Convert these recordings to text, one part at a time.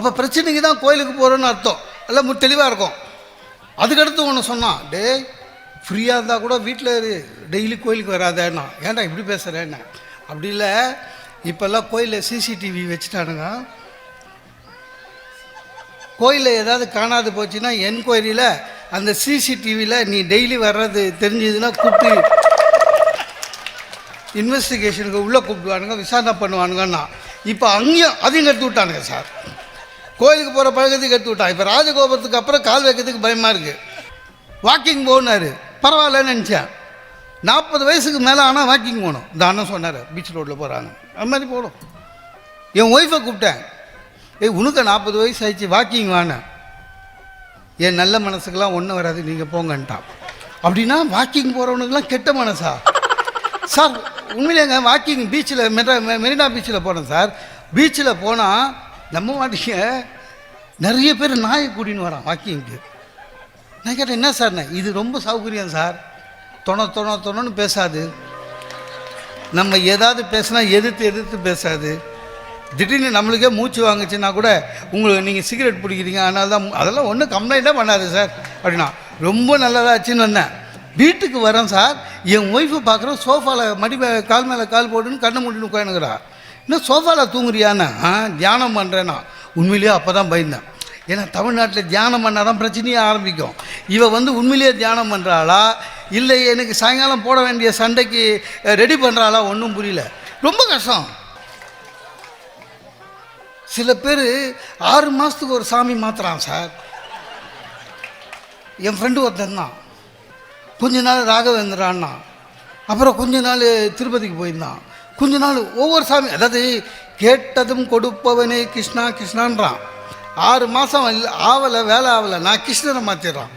அப்போ பிரச்சனைக்கு தான் கோயிலுக்கு போகிறோன்னு அர்த்தம். எல்லாம் மு தெளிவாக இருக்கும். அதுக்கடுத்து ஒன்று சொன்னான் டேய் ஃப்ரீயாக இருந்தால் கூட வீட்டில் இரு. டெய்லி கோயிலுக்கு வராதேன்னா. ஏன்டா இப்படி பேசுகிறேன்னு அப்படி இல்லை. இப்போல்லாம் கோயிலில் சிசிடிவி வச்சுட்டானுங்க. கோயிலில் ஏதாவது காணாது போச்சுன்னா என்கொயரியில் அந்த சிசிடிவியில் நீ டெய்லி வர்றது தெரிஞ்சதுன்னா கூப்பிட்டு இன்வெஸ்டிகேஷனுக்கு உள்ளே கூப்பிடுவானுங்க விசாரணை பண்ணுவானுங்கன்னா இப்போ அங்கேயும் அதையும் எடுத்து விட்டானுங்க சார். கோயிலுக்கு போகிற பழக்கத்துக்கு எடுத்து விட்டான். இப்போ ராஜகோபுரத்துக்கு அப்புறம் கால் வைக்கிறதுக்கு பயமாக இருக்குது வாக்கிங் போனார். பரவாயில்லன்னு நினச்சேன். நாற்பது வயசுக்கு மேலே ஆனால் வாக்கிங் போகணும். இந்த அண்ணன் சொன்னார் பீச் ரோட்டில் போகிறாங்க அது மாதிரி போகணும். என் ஒய்ஃபை கூப்பிட்டேன். ஏய் உனக்கு நாற்பது வயசு ஆயிடுச்சு வாக்கிங் வானேன். என் நல்ல மனசுக்கெல்லாம் ஒன்றும் வராது நீங்கள் போங்கன்ட்டான். அப்படின்னா வாக்கிங் போகிறவனுக்குலாம் கெட்ட மனசா? சார் உண்மையிலேங்க வாக்கிங் பீச்சில் மெ- மெரினா பீச்சில் போனேன் சார். பீச்சில் போனால் நம்ம மாட்டீங்க நிறைய பேர் நாயை கூட்டின்னு வரான் வாக்கிங்க்கு. நான் கேட்டேன் என்ன சார் இது ரொம்ப சௌகரியம் சார். தொண தொண தொணன்னு பேசாது. நம்ம ஏதாவது பேசினா எதிர்த்து எதிர்த்து பேசாது. திடீர்னு நம்மளுக்கே மூச்சு வாங்குச்சுன்னா கூட உங்களுக்கு நீங்கள் சிகரெட் பிடிக்கிறீங்க அதனால தான் அதெல்லாம் ஒன்றும் கம்ப்ளைண்ட்டே பண்ணாது சார் அப்படின்னா ரொம்ப நல்லதாச்சுன்னு வந்தேன். வீட்டுக்கு வரேன் சார். என் ஒய்ஃபை பார்க்குறோம் சோஃபாவில் மடி கால் மேலே கால் போட்டுன்னு கண்ணை மூடின்னு உட்காந்துக்கிறா இன்னும் சோஃபாவில் தூங்குறியான்னா? தியானம் பண்ணுறேன்னா உண்மையிலேயே அப்போ தான் பயந்தேன். ஏன்னா தமிழ்நாட்டில் தியானம் பண்ணால் தான் பிரச்சனையே ஆரம்பிக்கும். இவ வந்து உண்மையிலேயே தியானம் பண்ணுறாளா இல்லை எனக்கு சாயங்காலம் போட வேண்டிய சண்டைக்கு ரெடி பண்ணுறாளா ஒன்றும் புரியல. ரொம்ப கஷ்டம். சில பேர் ஆறு மாதத்துக்கு ஒரு சாமி மாத்துறான் சார். என் ஃப்ரெண்டு ஒருத்தன் தான். கொஞ்ச நாள் ராகவேந்திரான்னா அப்புறம் கொஞ்ச நாள் திருப்பதிக்கு போயிருந்தான். கொஞ்ச நாள் ஒவ்வொரு சாமி அதாவது கேட்டதும் கொடுப்பவனே கிருஷ்ணா கிருஷ்ணான்றான். ஆறு மாதம் ஆவலை வேலை ஆவலை நான் கிருஷ்ணரை மாற்றிடுறான்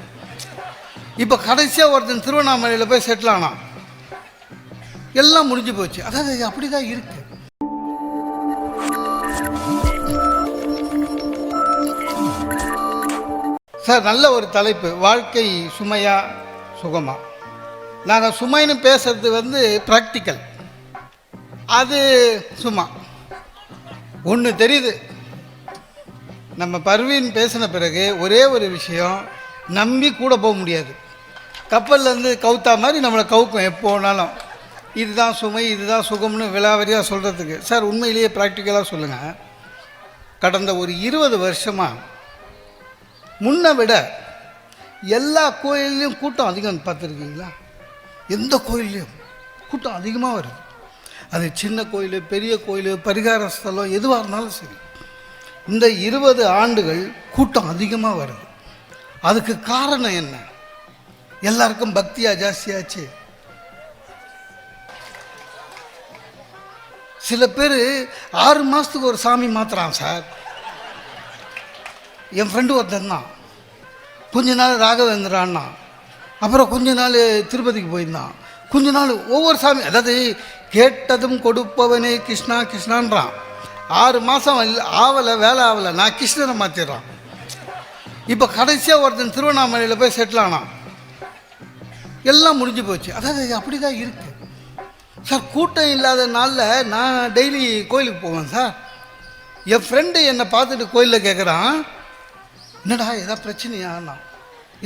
இப்போ கடைசியாக ஒருத்தன் திருவண்ணாமலையில் போய் செட்டில் ஆனான். எல்லாம் முடிஞ்சு போச்சு. அதாவது அப்படி தான் இருக்குது சார் நல்ல ஒரு தலைப்பு. வாழ்க்கை சுமையா சுகமா? நாங்கள் சுமைன்னு பேசுறது வந்து ப்ராக்டிக்கல் அது சும்மா. ஒன்று தெரியுது. நம்ம பர்வீன் பேசின பிறகு ஒரே ஒரு விஷயம் நம்பி கூட போக முடியாது. கப்பல்லேருந்து கவுத்தா மாதிரி நம்மளை கவுக்கும் எப்போ வேணாலும். இதுதான் சுமை இதுதான் சுகம்னு விலாவரியாக சொல்கிறதுக்கு சார் உண்மையிலேயே ப்ராக்டிக்கலாக சொல்லுங்கள் கடந்த ஒரு இருபது வருஷமாக முன்னை விட எல்லா கோயில்லையும் கூட்டம் அதிகம் பார்த்துருக்கீங்களா? எந்த கோயில்லையும் கூட்டம் அதிகமாக வருது. அது சின்ன கோயில் பெரிய கோயில் பரிகார ஸ்தலம் எதுவாக இருந்தாலும் சரி. இந்த இருபது ஆண்டுகள் கூட்டம் அதிகமாக வருது. அதுக்கு காரணம் என்ன? எல்லாருக்கும் பக்தியாக ஜாஸ்தியாச்சு. சில பேர் ஆறு மாதத்துக்கு ஒரு சாமி மாத்துறான் சார். என் ஃப்ரெண்டு ஒருத்தன் தான். கொஞ்ச நாள் ராகவேந்திரான்னா அப்புறம் கொஞ்ச நாள் திருப்பதிக்கு போயிருந்தான். கொஞ்ச நாள் ஒவ்வொரு சாமி அதாவது கேட்டதும் கொடுப்பவனே கிருஷ்ணா கிருஷ்ணான்றான். ஆறு மாதம் ஆவலை வேலை ஆகலை நான் கிருஷ்ணனை மாற்றிடுறான் இப்போ கடைசியாக ஒருத்தன் திருவண்ணாமலையில் போய் செட்டில் ஆனான். எல்லாம் முடிஞ்சு போச்சு. அதாவது அப்படி தான் இருக்குது சார் கூட்டம் இல்லாத நாளில் நான் டெய்லி கோயிலுக்கு போவேன் சார் என் ஃப்ரெண்டு என்னை பார்த்துட்டு கோயிலில் கேட்குறான் என்னடா ஏதாவது பிரச்சனையாண்ணா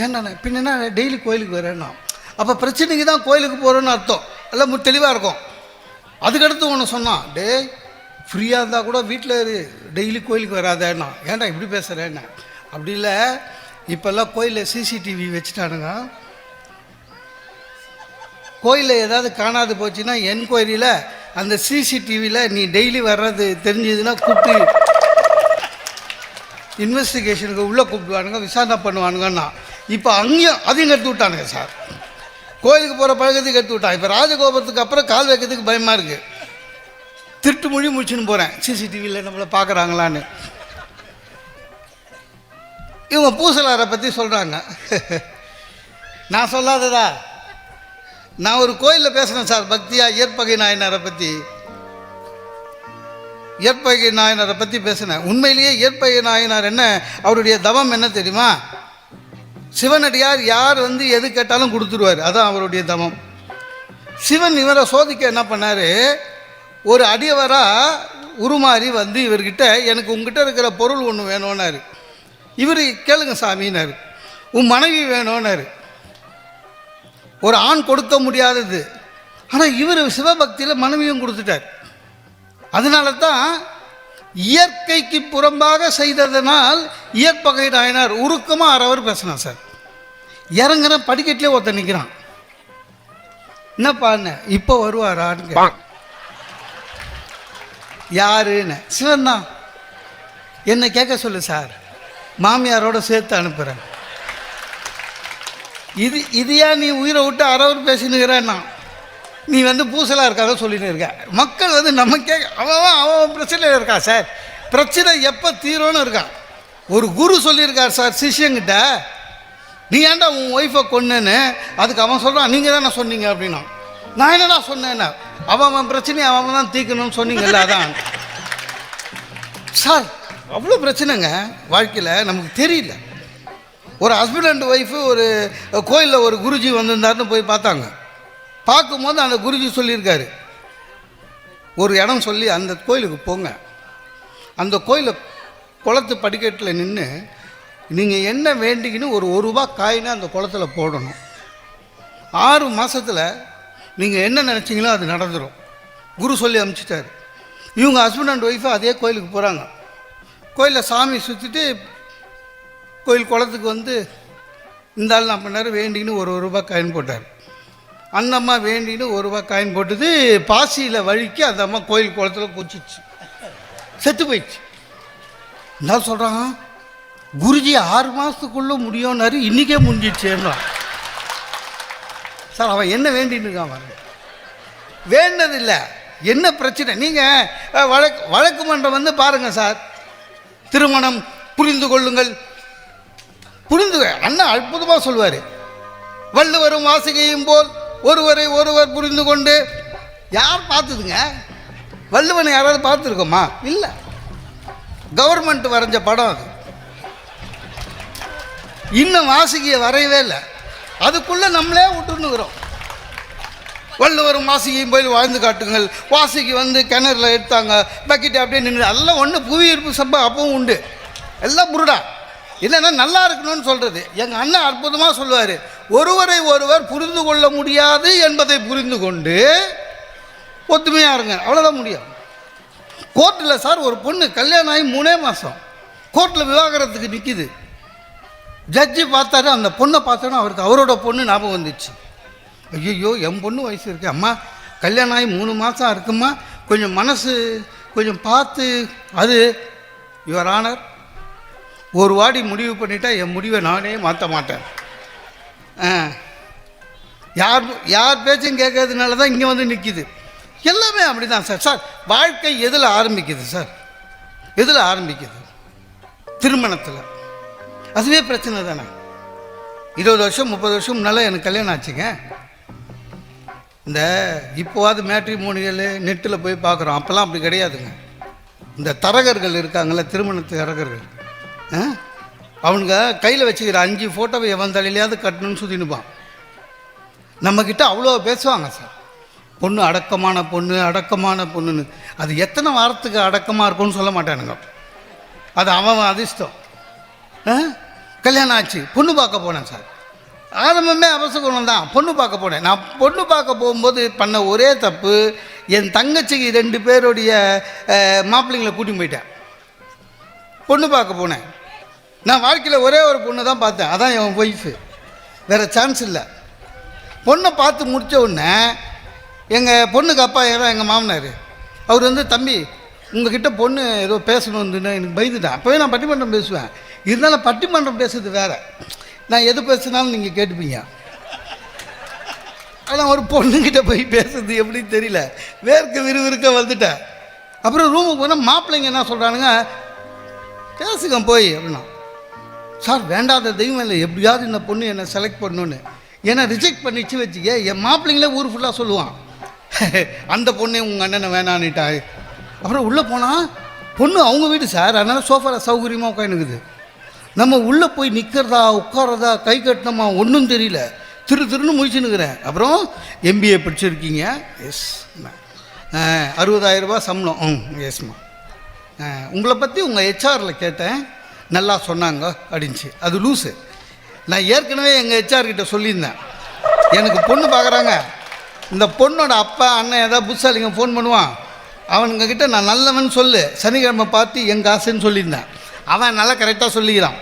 ஏன்னா பின்னா டெய்லி கோயிலுக்கு வரேன்னா அப்போ பிரச்சனைக்கு தான் கோயிலுக்கு போகிறோன்னு அர்த்தம். எல்லாம் தெளிவாக இருக்கும். அதுக்கடுத்து ஒன்று சொன்னான் டே ஃப்ரீயாக இருந்தால் கூட வீட்டில் இரு. டெய்லி கோயிலுக்கு வராதேன்னா. ஏன்டா இப்படி பேசுகிறேன்னு அப்படி இல்லை. இப்போல்லாம் கோயிலில் சிசிடிவி வச்சுட்டானுங்க. கோயிலில் ஏதாவது காணாது போச்சுன்னா என்கொயரியில் அந்த சிசிடிவியில் நீ டெய்லி வர்றது தெரிஞ்சதுன்னா கூப்பிட்டு இன்வெஸ்டிகேஷனுக்கு உள்ளே கூப்பிடுவானுங்க விசாரணை பண்ணுவானுங்கன்னா இப்போ அங்கேயும் அதையும் கற்று விட்டானுங்க சார். கோயிலுக்கு போகிற பழக்கத்துக்கு எடுத்து விட்டான். இப்போ ராஜகோபுரத்துக்கு அப்புறம் கால் வைக்கிறதுக்கு பயமாக இருக்குது திருட்டு மொழி முடிச்சுன்னு போகிறேன் சிசிடிவியில் நம்மளை பார்க்குறாங்களான்னு இவங்க பூசலாரை பற்றி சொல்கிறாங்க நான் சொல்லாததா? நான் ஒரு கோயிலில் பேசுகிறேன் சார். பக்தியா இயற்பகை நாயனரை பற்றி இயற்பகை நாயனரை பற்றி பேசினேன். உண்மையிலேயே இயற்பகை நாயனார் என்ன? அவருடைய தவம் என்ன தெரியுமா? சிவனடியார் யார் வந்து எது கேட்டாலும் கொடுத்துருவார். அதான் அவருடைய தமம் சிவன் இவரை சோதிக்க என்ன பண்ணார்? ஒரு அடியவராக உருமாறி வந்து இவர்கிட்ட எனக்கு உங்ககிட்ட இருக்கிற பொருள் ஒன்று வேணும்னாரு. இவர் கேளுங்க சாமின்னாரு. உன் மனைவி வேணும்னாரு. ஒரு ஆண் கொடுக்க முடியாதது. ஆனால் இவர் சிவபக்தியில் மனைவியும் கொடுத்துட்டார். அதனால தான் இயற்கைக்கு புறம்பாக செய்ததனால் இயற்பகை நாயனார் உருக்கமாக அறவர் பேசினார் சார். இறங்குற படிக்கட்டிலே ஒருத்தன் நிற்கிறான் என்னப்பான்னு இப்போ வருவாரான்னு. யாருன்னு? சிவன் தான். என்னை கேட்க சொல்லு சார். மாமியாரோட சேர்த்து அனுப்புகிறேன் இது இது ஏன் நீ உயிரை விட்டு அறவர் பேசினுக்கிறேன்னா நீ வந்து பூசலாக இருக்காத சொல்லின்னு இருக்க. மக்கள் வந்து நம்ம கேட்க அவன் அவன் அவன் பிரச்சனையில் இருக்கா சார்? பிரச்சனை எப்போ தீரும்னு இருக்கான் ஒரு குரு சொல்லியிருக்கார் சார் சிஷ்யங்கிட்ட நீ ஏன்டா உன் ஒய்ஃபை கொன்னேன்னு? அதுக்கு அவன் சொல்கிறான் நீங்கள் தானே சொன்னீங்க அப்படின்னா. நான் என்னடா சொன்னேன்னா? அவன் அவன் பிரச்சனையை அவன் அவன் தான் தீர்க்கணும்னு சொன்னீங்கல்ல அதான். சார் அவ்வளோ பிரச்சனைங்க வாழ்க்கையில் நமக்கு தெரியல. ஒரு ஹஸ்பண்ட் அண்ட் ஒய்ஃபு ஒரு கோயிலில் ஒரு குருஜி வந்திருந்தாருன்னு போய் பார்த்தாங்க. பார்க்கும்போது அந்த குருஜி சொல்லியிருக்காரு. ஒரு இடம் சொல்லி அந்த கோயிலுக்கு போங்க. அந்த கோயிலை குளத்து படிக்கட்டில் நின்று நீங்கள் என்ன வேண்டிக்கின்னு ஒரு ஒரு ரூபா காயினை அந்த குளத்துல போடணும். ஆறு மாதத்தில் நீங்கள் என்ன நினச்சிங்களோ அது நடந்துடும் குரு சொல்லி அனுப்பிச்சிட்டாரு இவங்க ஹஸ்பண்ட் அண்ட் ஒய்ஃபு அதே கோயிலுக்கு போகிறாங்க கோயிலில் சாமி சுற்றிட்டு கோயில் குளத்துக்கு வந்து இந்த ஆள் நான் பண்ணார் வேண்டின்னு ஒரு ரூபா காயின் போட்டார். அந்த அம்மா வேண்டின்னு ஒரு ரூபா காயின் போட்டது பாசியில் வழிக்கு அந்த அம்மா கோயில் குளத்துல குச்சிச்சு. செத்து போயிடுச்சு. என்ன சொல்கிறான் குருஜி ஆறு மாதத்துக்குள்ளே முடியும்னாரு இன்றைக்கே முடிஞ்சிடுச்சேன்னா. சார் அவன் என்ன வேண்டின்னு இருக்கான் பாருங்க. வேண்டதில்லை. என்ன பிரச்சனை? நீங்கள் வழக்கு வழக்கு மன்றம் வந்து பாருங்கள் சார். திருமணம் புரிந்து கொள்ளுங்கள். புரிந்து அண்ணா அற்புதமாக சொல்வார் வள்ளுவரும் வாசிகையும் போல் ஒருவரை ஒருவர் புரிந்து கொண்டு யார் பார்த்துதுங்க? வள்ளுவனை யாராவது பார்த்துருக்கோமா? இல்லை. கவர்மெண்ட் வரைஞ்ச படம் அது. இன்னும் வாசிகையை வரையவே இல்லை. அதுக்குள்ளே நம்மளே விட்டுன்னுக்குறோம் வள்ளுவரும் வாசிகையும் போய் வாழ்ந்து காட்டுங்கள். வாசிக்கு வந்து கிணறுல எடுத்தாங்க. பக்கெட்டு அப்படியே நின்று எல்லாம் ஒன்று புவியீர்ப்பு சம்பா அப்பவும் உண்டு. எல்லாம் புருடா. இல்லைன்னா நல்லா இருக்கணும்னு சொல்கிறது எங்கள் அண்ணன் அற்புதமாக சொல்லுவார். ஒருவரை ஒருவர் புரிந்து கொள்ள முடியாது என்பதை புரிந்து கொண்டு ஒத்துமையாக இருங்க. அவ்வளோதான் முடியும். கோர்ட்டில் சார் ஒரு பொண்ணு கல்யாணம் ஆகி மூணே மாதம் கோர்ட்டில் விவாகரத்துக்கு நிற்கிது ஜட்ஜி பார்த்தாரு அந்த பொண்ணை பார்த்தோன்னா அவருக்கு அவரோட பொண்ணு ஞாபகம் வந்துச்சு. ஐயோ என் பொண்ணு வயசு இருக்கு. அம்மா கல்யாணம் ஆகி மூணு மாதம் இருக்குமா? கொஞ்சம் மனசு கொஞ்சம் பார்த்து அது யுவர் ஆனர் ஒரு வாடி முடிவு பண்ணிட்டா என் முடிவை நானே மாற்ற மாட்டேன். யார் யார் பேச்சும் கேட்கறதுனால தான் இங்கே வந்து நிற்கிது எல்லாமே அப்படி தான் சார். சார் வாழ்க்கை எதில் ஆரம்பிக்குது சார்? எதில் ஆரம்பிக்குது? திருமணத்தில். அதுவே பிரச்சனை தானே? இருபது வருஷம் முப்பது வருஷம் முன்னால் எனக்கு கல்யாணம் ஆச்சுங்க. இந்த இப்போவாது மேட்ரிமோனியல் நெட்டில் போய் பார்க்குறோம். அப்போல்லாம் அப்படி கிடையாதுங்க. இந்த தரகர்கள் இருக்காங்கல்ல திருமணத்து தரகர்கள். ஆ? அவனுங்க கையில் வச்சுக்கிற அஞ்சு ஃபோட்டோவை எவன் தலையிலையாவது கட்டணும்னு சுற்றினுப்பான் நம்மக்கிட்ட அவ்வளோ பேசுவாங்க சார். பொண்ணு அடக்கமான பொண்ணு அடக்கமான பொண்ணுன்னு. அது எத்தனை வாரத்துக்கு அடக்கமாக இருக்கும்னு சொல்ல மாட்டானுங்க. அது அவன் அதிர்ஷ்டம். ஆ? கல்யாணம் ஆச்சு பொண்ணு பார்க்க போனேன் சார். ஆரம்பமே அவசகுணம் தான் பொண்ணு பார்க்க போனேன். நான் பொண்ணு பார்க்க போகும்போது பண்ண ஒரே தப்பு என் தங்கச்சிக்கு ரெண்டு பேருடைய மாப்பிள்ளைங்களை கூட்டின்னு போயிட்டேன். பொண்ணு பார்க்க போனேன். நான் வாழ்க்கையில் ஒரே ஒரு பொண்ணு தான் பார்த்தேன். அதான் என் ஒய்ஃபு வேறு சான்ஸ் இல்லை. பொண்ணை பார்த்து முடித்த உடனே எங்கள் பொண்ணுக்கு அப்பா ஏதோ எங்கள் மாமனார். அவர் வந்து தம்பி உங்ககிட்ட பொண்ணு ஏதோ பேசணும் எனக்கு பயந்துட்டேன். அப்போவே நான் பட்டிமன்றம் பேசுவேன். இருந்தாலும் பட்டிமன்றம் பேசுறது வேற. நான் எது பேசுனாலும் நீங்கள் கேட்டுப்பீங்க. ஆனால் ஒரு பொண்ணுக்கிட்ட போய் பேசுறது எப்படின்னு தெரியல. வேர்க்க விறுவிறுக்க வந்துட்டேன். அப்புறம் ரூமுக்கு போனால் மாப்பிள்ளைங்க என்ன சொல்கிறானுங்க பேசுங்க போய் அப்படின்னா. சார் வேண்டாத தெய்வம் இல்லை. எப்படியாவது இந்த பொண்ணு என்னை செலக்ட் பண்ணணுன்னு ஏன்னா ரிஜெக்ட் பண்ணிச்சு வச்சுக்க என் மாப்பிள்ளைங்களே ஊர் ஃபுல்லாக சொல்லுவான். அந்த பொண்ணே உங்கள் அண்ணனை வேணான்னுட்டா அப்புறம் உள்ளே போனால் பொண்ணு அவங்க வீடு சார். அதனால் சோஃபாவில் சௌகரியமாக உட்காந்துக்குது நம்ம உள்ளே போய் நிற்கிறதா உட்காரதா கை கட்டினோமா ஒன்றும் தெரியல. திரு திருன்னு முடிச்சுன்னுக்கிறேன் அப்புறம் எம்பிஏ படிச்சிருக்கீங்க? எஸ் அறுபதாயிரம் ரூபா சம்பளம். ம் எஸ்மா உங்களை பற்றி உங்கள் ஹெச்ஆரில் கேட்டேன். நல்லா சொன்னாங்க அப்படின்ச்சு அது லூஸு நான் ஏற்கனவே எங்கள் ஹெச்ஆர்கிட்ட சொல்லியிருந்தேன். எனக்கு பொண்ணு பார்க்குறாங்க இந்த பொண்ணோட அப்பா அண்ணன் ஏதாவது புதுசாலிங்க ஃபோன் பண்ணுவான். அவனுங்கக்கிட்ட நான் நல்லவன் சொல்லு. சனிக்கிழமை பார்த்து எங்கள் ஆசைன்னு சொல்லியிருந்தேன். அவன் நல்லா கரெக்டாக சொல்லிக்கிறான்.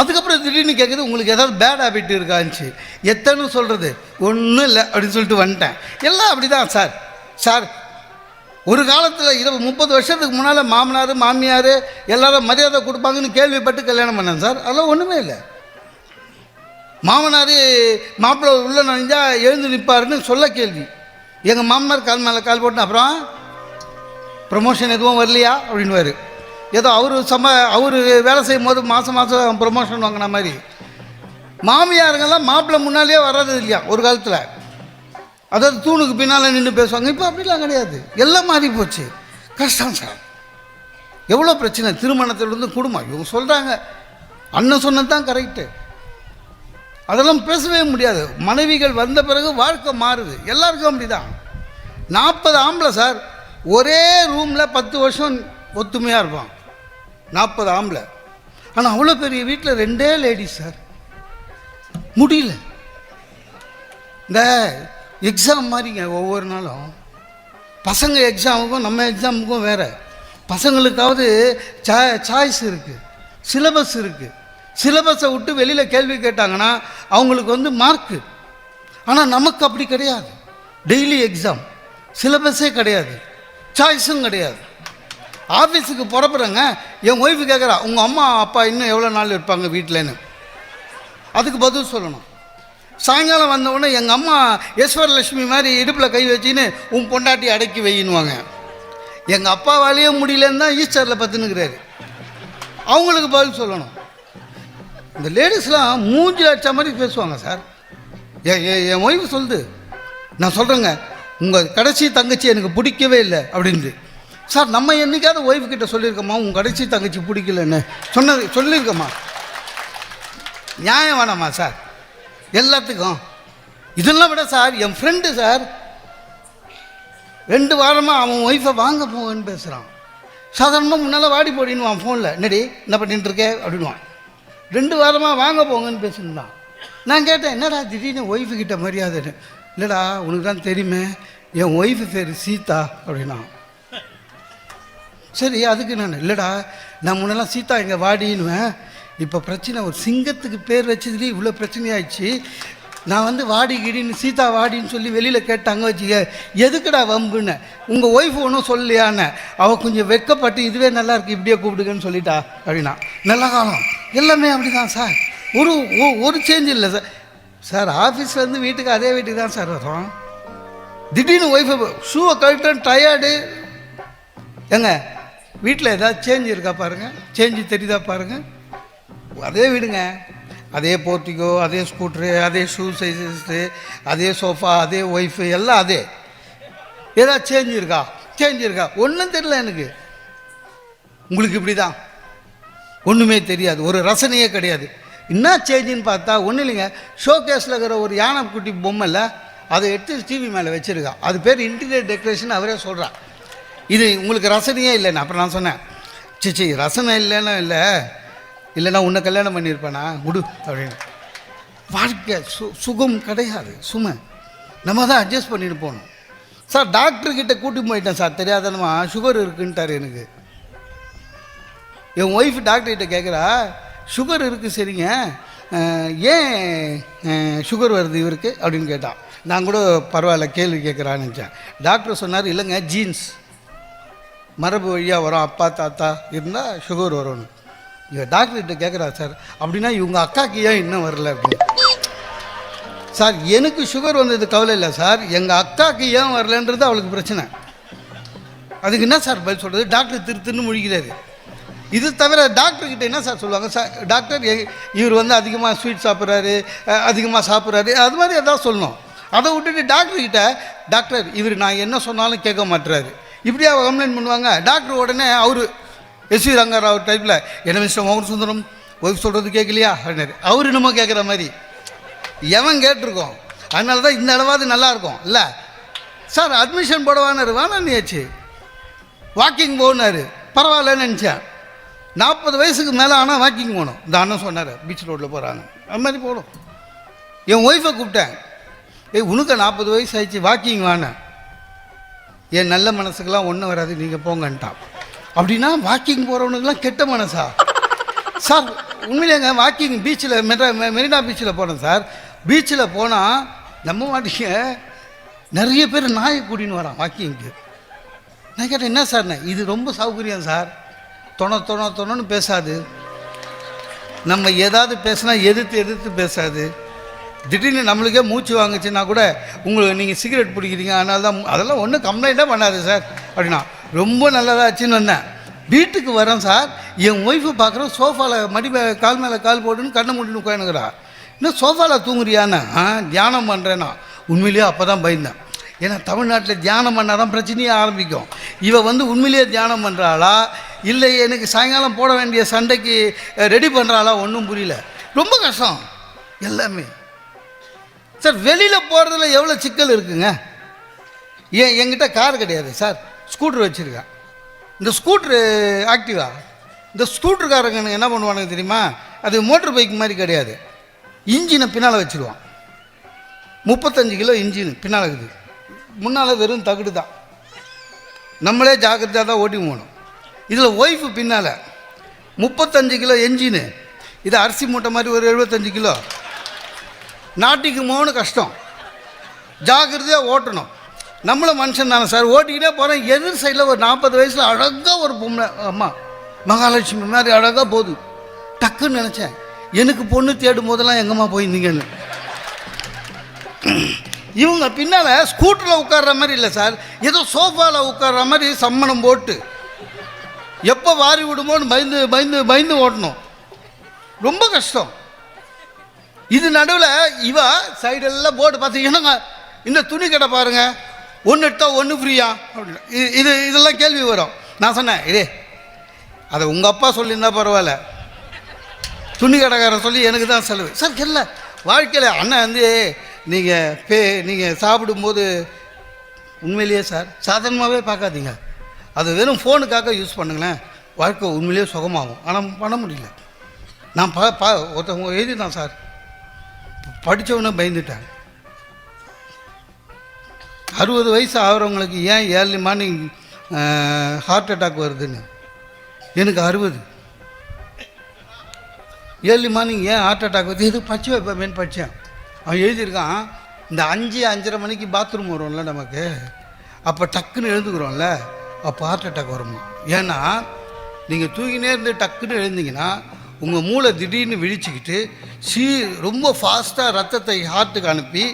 அதுக்கப்புறம் திடீர்னு கேட்குது உங்களுக்கு ஏதாவது பேட் ஹேபிட் இருக்காச்சு எத்தனை சொல்கிறது ஒன்றும் இல்லை அப்படின்னு சொல்லிட்டு வந்துட்டேன். எல்லாம் அப்படி தான் சார். சார் ஒரு காலத்தில் இருபது முப்பது வருஷத்துக்கு முன்னால் மாமனார் மாமியார் எல்லாரும் மரியாதை கொடுப்பாங்கன்னு கேள்விப்பட்டு கல்யாணம் பண்ணேன் சார். அதெல்லாம் ஒன்றுமே இல்லை. மாமனார் மாப்பிள்ளை உள்ளே நனைஞ்சால் எழுந்து நிற்பாருன்னு சொல்ல கேள்வி. எங்கள் மாமனார் கால் மேலே கால் போட்டேன் அப்புறம் ப்ரமோஷன் எதுவும் வரலையா? அப்படின்வாரு ஏதோ அவர் சம அவர் வேலை செய்யும் போது மாதம் மாதம் ப்ரமோஷன் வாங்கின மாதிரி. மாமியாருங்கெல்லாம் மாப்பிள்ளை முன்னாலேயே வர்றது இல்லையா ஒரு காலத்தில். அதாவது தூணுக்கு பின்னால் நின்று பேசுவாங்க. இப்போ அப்படிலாம் கிடையாது. எல்லாம் மாறி போச்சு. கஷ்டம் சார். எவ்வளோ பிரச்சனை? திருமணத்திலிருந்து குடும்பம். இவங்க சொல்கிறாங்க அண்ணன் சொன்னது தான் கரெக்டு அதெல்லாம் பேசவே முடியாது. மனைவிகள் வந்த பிறகு வாழ்க்கை மாறுது. எல்லாருக்கும் அப்படிதான். நாற்பது ஆம்பளை சார் ஒரே ரூமில் பத்து வருஷம் ஒத்துமையாக இருப்பான். நாற்பது ஆம்பளை. ஆனால் அவ்வளோ பெரிய வீட்டில் ரெண்டே லேடிஸ் சார் முடியல. இந்த எக்ஸாம் மாதிரிங்க ஒவ்வொரு நாளும். பசங்க எக்ஸாமுக்கும் நம்ம எக்ஸாமுக்கும் வேறு. பசங்களுக்காவது சா சாய்ஸ் இருக்குது சிலபஸ் இருக்குது சிலபஸை விட்டு வெளியில் கேள்வி கேட்டாங்கன்னா அவங்களுக்கு வந்து மார்க்கு ஆனால் நமக்கு அப்படி கிடையாது. டெய்லி எக்ஸாம் சிலபஸே கிடையாது. சாய்ஸும் கிடையாது. ஆஃபீஸுக்கு புறப்புறங்க என் ஒய்ஃபு கேட்குறா உங்கள் அம்மா அப்பா இன்னும் எவ்வளோ நாள் இருப்பாங்க வீட்டிலன்னு அதுக்கு பதில் சொல்லணும். சாயங்காலம் வந்தவுடனே எங்கள் அம்மா ஈஸ்வரலட்சுமி மாதிரி இடுப்பில் கை வச்சுன்னு உன் பொண்டாட்டி அடக்கி வையின்னுவாங்க. எங்கள் அப்பாவாலேயே முடியலன்னு தான் ஈஸ்டரில் பத்துனுக்கிறாரு அவங்களுக்கு பதில் சொல்லணும். இந்த லேடிஸ்லாம் மூஞ்சி அடித்த மாதிரி பேசுவாங்க சார். என் ஒய்ஃபு சொல்லுது நான் சொல்கிறேங்க உங்கள் கடைசி தங்கச்சி எனக்கு பிடிக்கவே இல்லை அப்படின்ட்டு. சார் நம்ம என்னைக்காவது ஒய்ஃப் கிட்ட சொல்லியிருக்கோமா? உன் கடைசி தங்கச்சி பிடிக்கலன்னு. சொன்னது சொல்லியிருக்கோமா? நியாயம் வேணாமா சார்? எல்லாத்துக்கும். இதெல்லாம் விட சார் என் ஃப்ரெண்டு சார் ரெண்டு வாரமாக அவன் ஒய்ஃபை வாங்க போங்கன்னு பேசுகிறான் சாதாரணமாக முன்னால் வாடி போடின்னுவான் ஃபோனில் என்னடி என்ன பண்ணிட்டு இருக்கே? அப்படின்வான் ரெண்டு வாரமாக வாங்க போங்கன்னு பேசியிருந்தான் நான் கேட்டேன் என்னடா திடீர்னு ஒய்ஃபு கிட்ட மரியாதைன்னு? இல்லைடா உனக்கு தான் தெரியுமே என் ஒய்ஃபு பேர் சீதா அப்படின்னா சரி அதுக்கு நான் இல்லைடா. நான் முன்னெல்லாம் சீதா எங்கள் வாடின்னுவேன். இப்போ பிரச்சனை ஒரு சிங்கத்துக்கு பேர் வச்சதுலேயே இவ்வளோ பிரச்சனையாயிடுச்சு. நான் வந்து வாடி கிடின்னு சீதா வாடின்னு சொல்லி வெளியில் கேட்டாங்க வச்சுக்க எதுக்குடா வம்புன்னு? உங்கள் ஒய்ஃப் ஒன்றும் சொல்லலையான்னு. அவள் கொஞ்சம் வெட்கப்பட்டு இதுவே நல்லாயிருக்கு இப்படியே கூப்பிடுங்கன்னு சொல்லிட்டா அப்படின்னா. நல்ல காலம். எல்லாமே அப்படி தான் சார். ஒரு ஒரு சேஞ்ச் இல்லை சார். சார் ஆஃபீஸ்லேருந்து வீட்டுக்கு அதே வீட்டுக்கு தான் சார் வரும். திடீர்னு ஒய்ஃபை ஷூவை கழட்டேன் டயர்டு ஏங்க வீட்டில் ஏதாவது சேஞ்ச் இருக்கா பாருங்கள் சேஞ்சு தெரியுதா பாருங்கள் அதே வீடுங்க. அதே போர்ட்டிகோ அதே ஸ்கூட்ரு அதே ஷூ சைஸஸ்ஸு அதே சோஃபா அதே ஒய்ஃபு எல்லாம் அதே. ஏதாவது சேஞ்ச் இருக்கா? சேஞ்ச் இருக்கா? ஒன்றும் தெரியல எனக்கு. உங்களுக்கு இப்படி தான் ஒன்றுமே தெரியாது. ஒரு ரசனையே கிடையாது. என்ன சேஞ்சுன்னு பார்த்தா ஒன்றும் இல்லைங்க. ஷோகேஸில் இருக்கிற ஒரு யானைக்குட்டி பொம்மையில் அதை எடுத்து டிவி மேலே வச்சுருக்கா. அது பேர் இன்டீரியர் டெக்கரேஷன் அவரே சொல்கிறான் இது உங்களுக்கு ரசனையே இல்லைன்னு அப்புறம் நான் சொன்னேன் சிச்சி ரசனை இல்லைன்னா இல்லை இல்லைன்னா உன்னை கல்யாணம் பண்ணியிருப்பேனா? குடு அப்படின்னு. வாழ்க்கை சு சுகம் கிடையாது சுமை. நம்ம தான் அட்ஜஸ்ட் பண்ணிட்டு போகணும். சார் டாக்டர்கிட்ட கூட்டி போயிட்டேன் சார் தெரியாதனமா சுகர் இருக்குன்ட்டார் எனக்கு. என் ஒய்ஃப் டாக்டர்கிட்ட கேட்குறா சுகர் இருக்குது சரிங்க. ஏன் சுகர் வருது இவருக்கு? அப்படின்னு கேட்டான் நான் கூட பரவாயில்ல கேள்வி கேட்குறான்னு நினச்சேன். டாக்டர் சொன்னார் இல்லைங்க ஜீன்ஸ் மரபு வழியாக வரும் அப்பா தாத்தா இருந்தால் சுகர் வரும்னு. இவன் டாக்டர்கிட்ட கேட்குறா சார் அப்படின்னா இவங்க அக்காக்கு ஏன் இன்னும் வரல? அப்படின்னு. சார் எனக்கு சுகர் வந்தது கவலை இல்லை சார். எங்கள் அக்காக்கு ஏன் வரலன்றது அவளுக்கு பிரச்சனை. அதுக்கு என்ன சார் பதில் சொல்கிறது டாக்டர் திரு திருன்னு முழிக்கிறாரு. இது தவிர டாக்டர்கிட்ட என்ன சார் சொல்லுவாங்க? சார் டாக்டர் எ- இவர் வந்து அதிகமாக ஸ்வீட் சாப்பிட்றாரு அதிகமாக சாப்பிட்றாரு அது மாதிரி எதாவது சொல்லணும். அதை விட்டுட்டு டாக்டர்கிட்ட டாக்டர் இவர் நான் என்ன சொன்னாலும் கேட்க மாட்டுறாரு இப்படியா கம்ப்ளைண்ட் பண்ணுவாங்க? டாக்டர் உடனே அவர் எஸ் வி ரங்கராவ் டைப்பில் என்ன மிஸ்டர் மோகன் சுந்தரம் ஒய்ஃப் சொல்கிறது கேட்கலையா அப்படின்னாரு. அவர் இன்னமும் கேட்குற மாதிரி. எவன் கேட்டிருக்கோம்? அதனால தான் இந்த அளவாவது நல்லா இருக்கும். இல்லை. சார் அட்மிஷன் போடவானாரு. வேணாம் வாக்கிங் போனார். பரவாயில்லன்னு நினச்சேன். நாற்பது வயசுக்கு மேலே ஆனால் வாக்கிங் போகணும். இந்த அண்ணன் சொன்னார். பீச் ரோட்டில் போகிறாங்க அது மாதிரி போகணும். என் ஒய்ஃபை கூப்பிட்டேன். ஏய் உனக்கு நாற்பது வயசு ஆயிடுச்சு. வாக்கிங் வானேன். என் நல்ல மனசுக்கெல்லாம் ஒன்றும் வராது நீங்கள் போங்கன்ட்டான். அப்படின்னா வாக்கிங் போகிறவனுக்குலாம் கெட்ட மனசா? சார் உண்மையிலேங்க வாக்கிங் பீச்சில் மெட்ரா மெரினா பீச்சில் போனேன் சார். பீச்சில் போனால் நம்ம மாட்டீங்க நிறைய பேர் நாயை கூட்டின்னு வரான் வாக்கிங்க்கு நான் கேட்டேன் என்ன சார் இது ரொம்ப சௌகரியம் சார். தொண தொண தொணன்னு பேசாது. நம்ம ஏதாவது பேசினா எதிர்த்து எதிர்த்து பேசாது. திடீர்னு நம்மளுக்கே மூச்சு வாங்குச்சுன்னா கூட உங்களுக்கு நீங்கள் சிகரெட் பிடிக்கிறீங்க. அதனால தான் அதெல்லாம் ஒன்றும் கம்ப்ளைண்ட்டாக பண்ணாது சார். அப்படின்னா ரொம்ப நல்லதாச்சுன்னு வந்தேன். வீட்டுக்கு வரேன் சார். என் ஒய்ஃபு பார்க்குறோம் சோஃபாவில் மடி கால் மேலே கால் போட்டுன்னு கண்ணை மூடின்னு உட்காந்துக்கிறா இன்னும் சோஃபாவில் தூங்குறியான்னு? ஆ தியானம் பண்ணுறேன்னா உண்மையிலேயே அப்போ தான் பயந்தேன். ஏன்னா தமிழ்நாட்டில் தியானம் பண்ணால் தான் பிரச்சனையே ஆரம்பிக்கும். இவன் வந்து உண்மையிலேயே தியானம் பண்ணுறாளா இல்லை எனக்கு சாயங்காலம் போட வேண்டிய சண்டைக்கு ரெடி பண்ணுறாளா ஒன்றும் புரியல. ரொம்ப கஷ்டம். எல்லாமே. சார் வெளியில் போகிறதுல எவ்வளோ சிக்கல் இருக்குங்க? ஏன் என்கிட்ட கார் கிடையாது சார். ஸ்கூட்ரு வச்சுருக்கேன் இந்த ஸ்கூட்ரு ஆக்டிவா இந்த ஸ்கூட்ருக்காரங்க என்ன பண்ணுவானுங்க தெரியுமா? அது மோட்டர் பைக் மாதிரி கிடையாது. இன்ஜினை பின்னால் வச்சுருவான். முப்பத்தஞ்சு கிலோ இன்ஜின் பின்னால் இருக்குது. முன்னால் வெறும் தகுடு தான். நம்மளே ஜாக்கிரதையாக தான் ஓட்டி போகணும். இதில் ஒய்ஃபு பின்னால் முப்பத்தஞ்சு கிலோ என்ஜினு இது அரிசி மூட்டை மாதிரி ஒரு எழுபத்தஞ்சு கிலோ. நாட்டிக்குமோன்னு கஷ்டம். ஜாக்கிரதையாக ஓட்டணும். நம்மளும் மனுஷன் தானே சார். ஓட்டிக்கிட்டே போகிறேன் எதிர் சைடில் ஒரு நாற்பது வயசில் அழகாக ஒரு பொம்மை அம்மா மகாலட்சுமி மாதிரி அழகாக போகுது டக்குன்னு நினச்சேன் எனக்கு பொண்ணு தேடும் போதெல்லாம் எங்கம்மா போயிருந்தீங்கன்னு. இவங்க பின்னால் ஸ்கூட்டரில் உட்கார்ற மாதிரி இல்லை சார். ஏதோ சோஃபாவில் உட்கார்ற மாதிரி சம்மணம் போட்டு. எப்போ வாரி விடுமோன்னு பயந்து பயந்து பயந்து ஓட்டணும். ரொம்ப கஷ்டம். இது நடுவில் இவ சைடெல்லாம் போர்டு பார்த்து என்னங்க இந்த துணி கடை பாருங்க. ஒன்று எடுத்தா ஒன்று ஃப்ரீயா அப்படின்னு. இது இது இதெல்லாம் கேள்வி வரும். நான் சொன்னேன் இதே அதை உங்கள் அப்பா சொல்லியிருந்தா பரவாயில்ல. துணி கடைக்காரன் சொல்லி எனக்கு தான் செலவு. சார் இல்லை வாழ்க்கையில் அண்ணன் வந்து நீங்கள் பே நீங்கள் சாப்பிடும்போது உண்மையிலேயே சார் சாதாரணமாகவே பார்க்காதீங்க. அது வெறும் ஃபோனுக்காக யூஸ் பண்ணுங்களேன். வாழ்க்கை உண்மையிலேயே சுகமாகும். ஆனால் பண்ண முடியல. நான் பா பா ஒருத்தவங்க எழுதிதான் சார். படித்தவனே பயந்துட்டாங்க அறுபது வயசு ஆகிறவங்களுக்கு ஏன் ஏர்லி மார்னிங் ஹார்ட் அட்டாக் வருதுன்னு? எனக்கு அறுபது. ஏர்லி மார்னிங் ஏன் ஹார்ட் அட்டாக் வருது? இது பச்சை வைப்பேன் படித்தேன் அவன் எழுதியிருக்கான் இந்த அஞ்சு அஞ்சரை மணிக்கு பாத்ரூம் வரும்ல நமக்கு. அப்போ டக்குன்னு எழுந்துக்கிறோம்ல அப்போ ஹார்ட் அட்டாக் வருமா ஏன்னா நீங்கள் தூங்கினே இருந்து டக்குன்னு எழுந்தீங்கன்னா உங்கள் மூளை திடீர்னு விழிச்சுக்கிட்டு சீ ரொம்ப ஃபாஸ்ட்டாக ரத்தத்தை ஹார்ட்டுக்கு அனுப்பி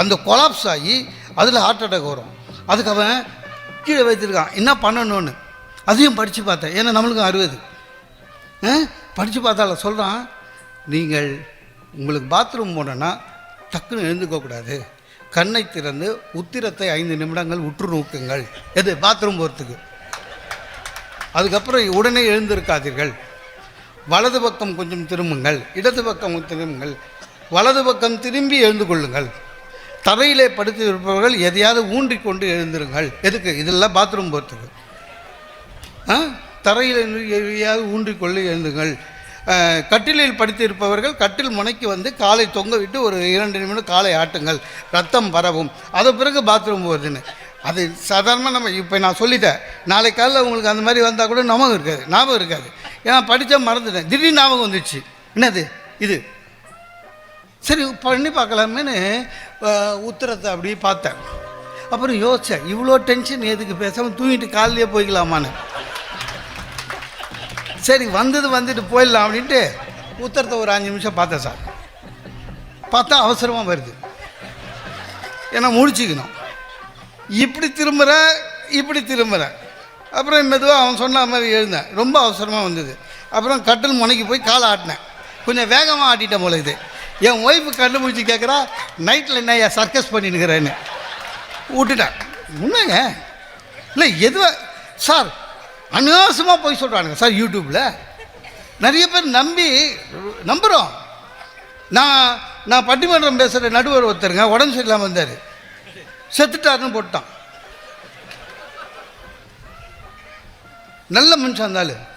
அந்த கொலாப்ஸ் ஆகி அதில் ஹார்ட் அட்டாக் வரும். அதுக்கு அவன் கீழே வைத்திருக்கான். என்ன பண்ணணும்னு? அதையும் படித்து பார்த்தேன் ஏன்னா நம்மளுக்கும் அறுபது. படித்து பார்த்தால சொல்கிறான் நீங்கள் உங்களுக்கு பாத்ரூம் போனோன்னா டக்குன்னு எழுந்துக்கக்கூடாது கண்ணை திறந்து உத்திரத்தை ஐந்து நிமிடங்கள் உற்று நோக்குங்கள். எது? பாத்ரூம் போகிறதுக்கு அதுக்கப்புறம் உடனே எழுந்திருக்காதீர்கள். வலது பக்கம் கொஞ்சம் திரும்புங்கள் இடது பக்கம் திரும்புங்கள். வலது பக்கம் திரும்பி எழுந்து கொள்ளுங்கள். தரையிலே படுத்து இருப்பவர்கள் எதையாவது ஊன்றிக்கொண்டு எழுந்திருங்கள். எதுக்கு? இதெல்லாம் பாத்ரூம் போகிறதுக்கு ஆ? தரையில் எதையாவது ஊன்றிக்கொண்டு எழுந்துங்கள். கட்டிலில் படுத்து இருப்பவர்கள் கட்டில் முனைக்கு வந்து காலை தொங்க விட்டு ஒரு இரண்டு நிமிடம் காலை ஆட்டுங்கள். ரத்தம் பரவும். அது பிறகு பாத்ரூம் போகுதுன்னு அது சாதாரணமாக நம்ம இப்போ நான் சொல்லிட்டேன். நாளை காலையில் உங்களுக்கு அந்த மாதிரி வந்தால் கூட ஞாபகம் இருக்காது. ஞாபகம் இருக்காது. ஏன்னா படித்தா மறந்துட்டேன். திடீர்னு ஞாபகம் வந்துச்சு. என்னது? இது. சரி பண்ணி பார்க்கலாமேன்னு உத்தரத்தை அப்படியே பார்த்தேன். அப்புறம் யோசித்தேன் இவ்வளோ டென்ஷன் எதுக்கு பேசாமல் தூங்கிட்டு காலையிலே போய்க்கலாமான்னு. சரி வந்தது வந்துட்டு போயிடலாம் அப்படின்ட்டு உத்தரத்தை ஒரு அஞ்சு நிமிஷம் பார்த்தேன் சார். பார்த்தா அவசரமாக வருது. ஏன்னா முடிச்சுக்கணும். இப்படி திரும்புகிற இப்படி திரும்புகிறேன் அப்புறம் மெதுவாக அவன் சொன்ன மாதிரி எழுந்தேன். ரொம்ப அவசரமாக வந்தது. அப்புறம் கட்டில் முனைக்கு போய் காலை ஆட்டினேன். கொஞ்சம் வேகமாக ஆட்டிட்டேன் போல இது. என் ஒய்ஃபு கண்டுபிடிச்சி கேட்குறா நைட்டில் என்ன ஏன் சர்க்கஸ் பண்ணினுக்கிறேன்னு. விட்டுட்டேன். உண்மைங்க? இல்லை எதுவாக சார் அனாவசியமாக போய் சொல்கிறானுங்க சார் யூடியூப்பில் நிறைய பேர் நம்பி நம்புகிறோம் நான் நான் பட்டிமன்றம் பேசுகிற நடுவர் ஒருத்தருங்க உடம்பு சரியில்லாமல் வந்தார். செத்துட்டாருன்னு போட்டான் நல்ல மனுஷன் இருந்தாலும்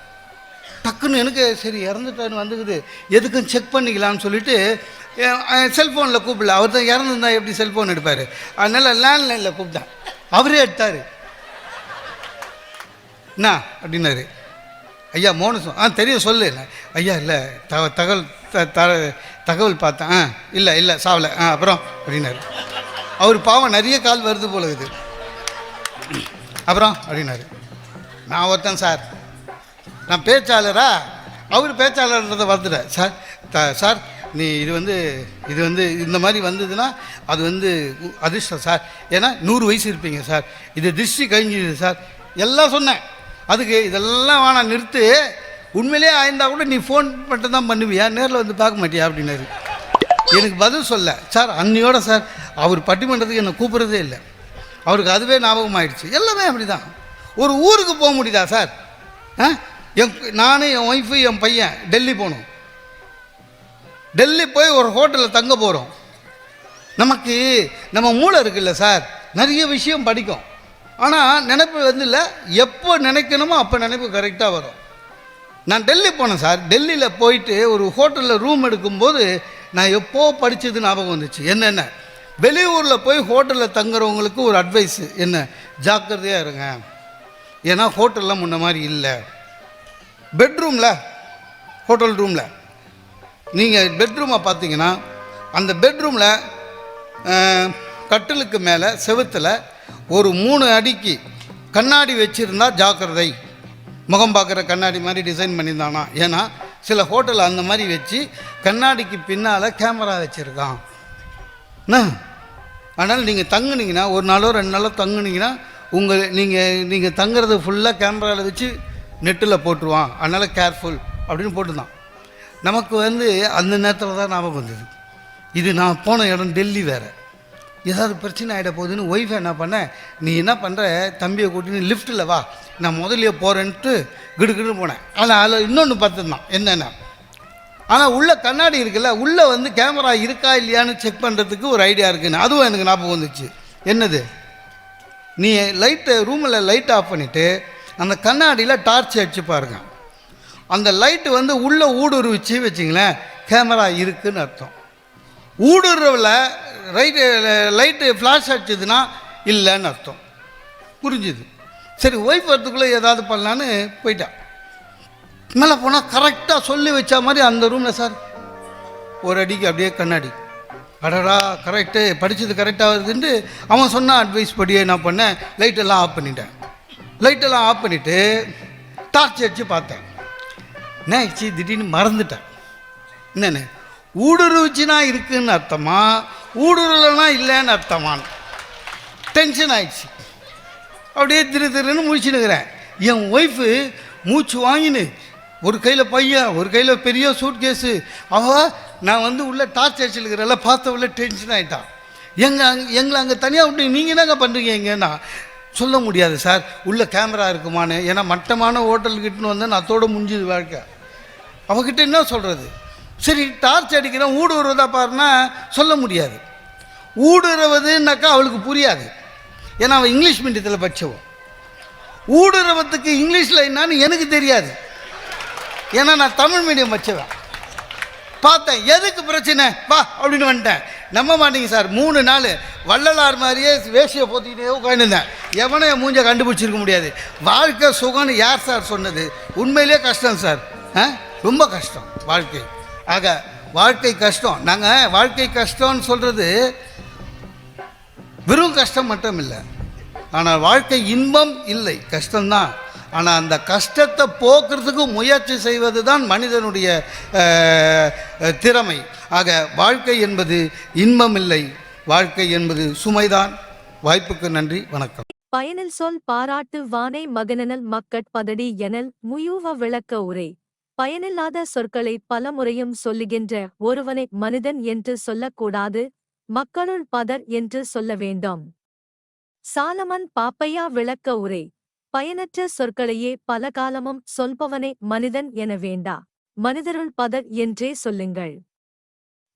டக்குன்னு எனக்கு சரி இறந்துட்டான்னு வந்துக்குது. எதுக்கும் செக் பண்ணிக்கலாம்னு சொல்லிட்டு செல்ஃபோனில் கூப்பிடல. அவர் தான் இறந்துருந்தா எப்படி செல்ஃபோன் எடுப்பார்? அதனால் லேண்ட்லைனில் கூப்பிட்டேன். அவரே எடுத்தார். என்ன? அப்படின்னாரு. ஐயா மோனசம் ஆ தெரியும் சொல்லு. ஐயா இல்லை த தகவல் த த- தகவல் பார்த்தேன். ஆ இல்லை இல்லை சாவலை. ஆ அப்புறம் அப்படின்னாரு. அவர் பாவம் நிறைய கால் வருது போல இருக்குது. அப்புறம் அப்படின்னாரு. நான் ஒருத்தன் சார். நான் பேச்சாளரா? அவர் பேச்சாளர்ன்றதை வந்துட்டேன் சார் த சார் நீ இது வந்து இது வந்து இந்த மாதிரி வந்ததுன்னா அது வந்து அதிர்ஷ்டம் சார். ஏன்னா நூறு வயசு இருப்பீங்க சார். இது திருஷ்டி கழிஞ்சிது சார். எல்லாம் சொன்னேன். அதுக்கு இதெல்லாம் வேணாம் நிறுத்து. உண்மையிலேயே ஆயிருந்தா கூட நீ ஃபோன் மட்டும் தான் பண்ணுவியா? நேரில் வந்து பார்க்க மாட்டியா? அப்படின்னாரு. எனக்கு பதில் சொல்ல. சார் அன்னையோட சார் அவர் பட்டிமன்றத்துக்கு என்னை கூப்பிட்றதே இல்லை. அவருக்கு அதுவே ஞாபகம் ஆயிடுச்சு எல்லாமே அப்படி தான் ஒரு ஊருக்கு போக முடியுதா சார்? ஆ? என் நானும் என் ஒய்ஃபு என் பையன் டெல்லி போகணும். டெல்லி போய் ஒரு ஹோட்டலில் தங்க போகிறோம் நமக்கு நம்ம மூளை இருக்குல்ல சார்? நிறைய விஷயம் படிக்கும். ஆனால் நினைப்பு வந்து இல்லை எப்போ நினைக்கணுமோ அப்போ நினைப்பு கரெக்டாக வரும். நான் டெல்லி போனேன் சார். டெல்லியில் போயிட்டு ஒரு ஹோட்டலில் ரூம் எடுக்கும்போது நான் எப்போ படித்தது ஞாபகம் வந்துச்சு? என்னென்ன வெளியூரில் போய் ஹோட்டலில் தங்குறவங்களுக்கு ஒரு அட்வைஸு என்ன? ஜாக்கிரதையாக இருங்க. ஏன்னா ஹோட்டலில் முன்ன மாதிரி இல்லை. பெட்ரூமில் ஹோட்டல் ரூமில். நீங்கள் பெட்ரூமை பார்த்தீங்கன்னா அந்த பெட்ரூமில் கட்டிலுக்கு மேலே செவுத்தில் ஒரு மூணு அடிக்கு கண்ணாடி வச்சுருந்தா ஜாக்கிரதை. முகம் பார்க்குற கண்ணாடி மாதிரி டிசைன் பண்ணியிருந்தானா? ஏன்னா சில ஹோட்டல் அந்த மாதிரி வச்சு கண்ணாடிக்கு பின்னால் கேமரா வச்சுருக்கான். என்ன? அதனால் நீங்கள் தங்குனீங்கன்னா ஒரு நாளோ ரெண்டு நாளோ தங்குனீங்கன்னா உங்கள் நீங்கள் நீங்கள் தங்குறது ஃபுல்லாக கேமராவில் வச்சு நெட்டில் போட்டுருவான். அதனால் கேர்ஃபுல் அப்படின்னு போட்டுருந்தான். நமக்கு வந்து அந்த நேரத்தில் தான் ஞாபகம் வந்தது. இது நான் போன இடம் டெல்லி வேறு. ஏதாவது பிரச்சனை ஆகிட போகுதுன்னு ஒய்ஃபை என்ன பண்ணேன் நீ என்ன பண்ணுற தம்பியை கூட்டின்னு லிஃப்ட்டில் வா. நான் முதலியே போகிறேன்ட்டு கிடுகிடுன்னு போனேன். ஆனால் அதில் இன்னொன்று பார்த்துருந்தான். என்னென்ன ஆனால் உள்ளே கண்ணாடி இருக்குல்ல உள்ளே வந்து கேமரா இருக்கா இல்லையான்னு செக் பண்ணுறதுக்கு ஒரு ஐடியா இருக்குன்னு. அதுவும் எனக்கு ஞாபகம் வந்துச்சு. என்னது? நீ லைட்டை ரூமில் லைட் ஆஃப் பண்ணிவிட்டு அந்த கண்ணாடியில் டார்ச் அடிச்சு பாருங்க. அந்த லைட்டு வந்து உள்ளே ஊடுருவிச்சு வச்சிங்களேன் கேமரா இருக்குதுன்னு அர்த்தம். ஊடுருவில் ரைட்டு லைட்டு ஃப்ளாஷ் அடிச்சதுன்னா இல்லைன்னு அர்த்தம். புரிஞ்சுது? சரி ஒய்ஃப் வரத்துக்குள்ளே ஏதாவது பண்ணலான்னு போயிட்டான் மேலே போனால் கரெக்டாக சொல்லி வச்ச மாதிரி அந்த ரூமில் சார் ஒரு அடிக்கு அப்படியே கண்ணாடி. அடடா கரெக்டு படித்தது கரெக்டாக வருதுன்ட்டு அவன் சொன்ன அட்வைஸ் படியே நான் பண்ணேன். லைட்டெல்லாம் ஆஃப் பண்ணிட்டேன். லைட்டெல்லாம் ஆஃப் பண்ணிவிட்டு டார்ச் அடித்து பார்த்தேன். என்ன ஆயிடுச்சு? திடீர்னு மறந்துட்டேன். என்னென்ன? ஊடுருவிச்சுனா இருக்குன்னு அர்த்தமா? ஊடுருவலைனா இல்லைன்னு அர்த்தமான்னு. டென்ஷன் ஆயிடுச்சு. அப்படியே திரு திருன்னு முடிச்சுனுக்கிறேன் என் ஒய்ஃபு மூச்சு வாங்கினு ஒரு கையில் பையன் ஒரு கையில் பெரிய சூட் கேஸு அவ நான் வந்து உள்ள டார்ச் அடிச்சிருக்கிறல்ல பார்த்த உள்ள டென்ஷன் ஆகிட்டான் எங்கள் அங் எங்களை அங்கே தனியாக விட்டு நீங்கள் என்னங்க பண்ணுறீங்க எங்கன்னா சொல்ல முடியாது சார். உள்ளே கேமரா இருக்குமான்னு. ஏன்னா மட்டமான ஹோட்டல்கிட்டன்னு வந்து நான் அதோட முடிஞ்சுது வாழ்க்கை. அவகிட்ட என்ன சொல்கிறது சரி டார்ச் அடிக்கிறேன். ஊடுருவதா பாருன்னா சொல்ல முடியாது. ஊடுருவதுன்னாக்கா அவளுக்கு புரியாது. ஏன்னா அவள் இங்கிலீஷ் மீடியத்தில் படித்தவன் ஊடுருவத்துக்கு இங்கிலீஷில் என்னன்னு எனக்கு தெரியாது. ஏன்னா நான் தமிழ் மீடியம் படித்தவன் பார்த்தேன். எதுக்கு பிரச்சனை? வா அப்படின்னு வந்துட்டேன். நம்ப மாட்டீங்க சார். மூணு நாள் வள்ளலார் மாதிரியே வேஷியை போத்திக்கிட்டே உட்காந்துருந்தேன் எவனும் என் மூஞ்சை கண்டுபிடிச்சிருக்க முடியாது. வாழ்க்கை சுகம்னு யார் சார் சொன்னது? உண்மையிலே கஷ்டம் சார். ஆ? ரொம்ப கஷ்டம் வாழ்க்கை. ஆக வாழ்க்கை கஷ்டம். நாங்கள் வாழ்க்கை கஷ்டம்னு சொல்கிறது வெறும் கஷ்டம் மட்டும் இல்லை. ஆனால் வாழ்க்கை இன்பம் இல்லை. கஷ்டம்தான். ஆனால் அந்த கஷ்டத்தை போக்குறதுக்கு முயற்சி செய்வது தான் மனிதனுடைய அஹ், திறமை. ஆக வாழ்க்கை என்பது இன்பமில்லை. வாழ்க்கை என்பது சுமைதான். வாய்ப்புக்கு நன்றி. வணக்கம். பயனில் சொல் பாராட்டு வானை மகனனல் மக்கட் பதடி எனல் முயூவ விளக்க உரை. பயனில்லாத சொற்களை பலமுறையும் சொல்லுகின்ற ஒருவனை மனிதன் என்று சொல்லக்கூடாது மக்களுள் பதர் என்று சொல்ல வேண்டாம். சாலமன் பாப்பையா விளக்க உரை. பயனற்ற சொற்களையே பல காலமும் சொல்பவனை மனிதன் என வேண்டா. மனிதருள் பதர் என்றே சொல்லுங்கள்.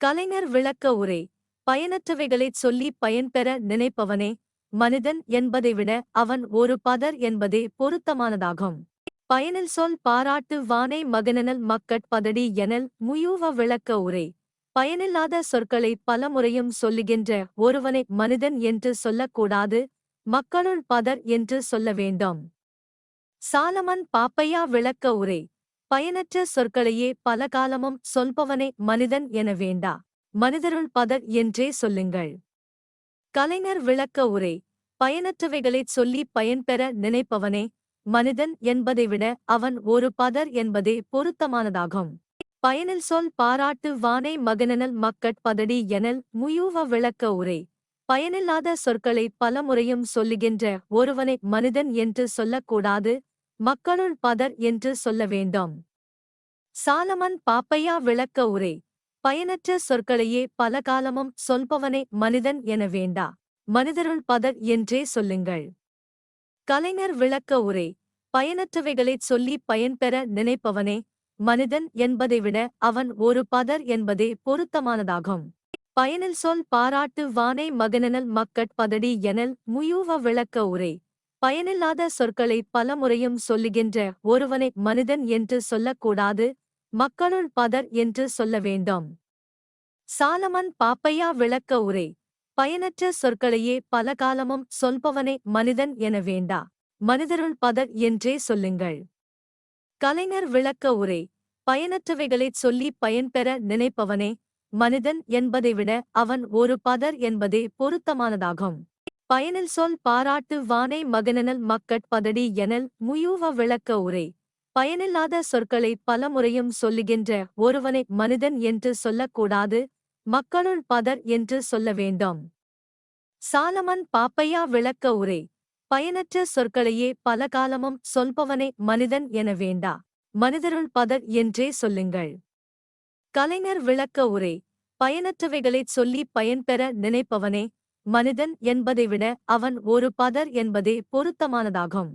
கலைஞர் விளக்க உரை. பயனற்றவைகளைச் சொல்லி பயன்பெற நினைப்பவனே மனிதன் என்பதை விட அவன் ஒரு பதர் என்பதே பொருத்தமானதாகும். பயனில் சொல் பாராட்டு வானை மகனனல் மக்கட் பதடி எனல் முயூவ விளக்க உரை. பயனில்லாத சொற்களை பலமுறையும் சொல்லுகின்ற ஒருவனை மனிதன் என்று சொல்லக்கூடாது. மக்களுள் பதர் என்று சொல்ல வேண்டும். சாலமன் பாப்பையா விளக்க உரை. பயனற்ற சொற்களையே பல காலமும் சொல்பவனே மனிதன் என வேண்டா. மனிதருள் பதர் என்றே சொல்லுங்கள். கலைஞர் விளக்க உரை. பயனற்றவைகளைச் சொல்லி பயன்பெற நினைப்பவனே மனிதன் என்பதை விட அவன் ஒரு பதர் என்பதே பொருத்தமானதாகும். பயனில் சொல் பாராட்டு வானை மகனனல் மக்கட் பதடி எனல் முயூவ விளக்க உரை. பயனில்லாத சொற்களை பலமுறையும் சொல்லுகின்ற ஒருவனை மனிதன் என்று சொல்லக்கூடாது மக்களுள் பதர் என்று சொல்ல வேண்டும். சாலமன் பாப்பையா விளக்க உரை பயனற்ற சொற்களையே பல காலமும் சொல்பவனை மனிதன் என வேண்டா மனிதருள் பதர் என்றே சொல்லுங்கள். கலைஞர் விளக்க உரை பயனற்றவைகளைச் சொல்லி பயன்பெற நினைப்பவனே மனிதன் என்பதை விட அவன் ஒரு பதர் என்பதே பொருத்தமானதாகும். பயனில் சொல் பாராட்டு வானை மகனனல் மக்கட் பதடி எனல் முயூவ விளக்க உரை. பயனில்லாத சொற்களை பலமுறையும் சொல்லுகின்ற ஒருவனை மனிதன் என்று சொல்லக்கூடாது மக்களுள் பதர் என்று சொல்ல வேண்டும். சாலமன் பாப்பையா விளக்க உரை. பயனற்ற சொற்களையே பல காலமும் சொல்பவனை மனிதன் என வேண்டா மனிதருள் பதர் என்றே சொல்லுங்கள். கலைஞர் விளக்க உரை. பயனற்றவைகளைச் சொல்லி பயன்பெற நினைப்பவனே மனிதன் என்பதை விட அவன் ஒரு பதர் என்பதே பொருத்தமானதாகும். பயனில் சொல் பாராட்டு வானை மகனனல் மக்கட் பதடி எனல் முயூவ விளக்க உரை. பயனில்லாத சொற்களை பலமுறையும் சொல்லுகின்ற ஒருவனை மனிதன் என்று சொல்லக்கூடாது மக்களுள் பதர் என்று சொல்ல வேண்டும். சாலமன் பாப்பையா விளக்க உரை. பயனற்ற சொற்களையே பல காலமும் சொல்பவனை மனிதன் என வேண்டா. மனிதருள் பதர் என்றே சொல்லுங்கள். கலைஞர் விளக்க உரை. பயனற்றவைகளைச் சொல்லி பயன்பெற நினைப்பவனே. மனிதன் என்பதை விட அவன் ஒரு பதர் என்பதே பொருத்தமானதாகும்.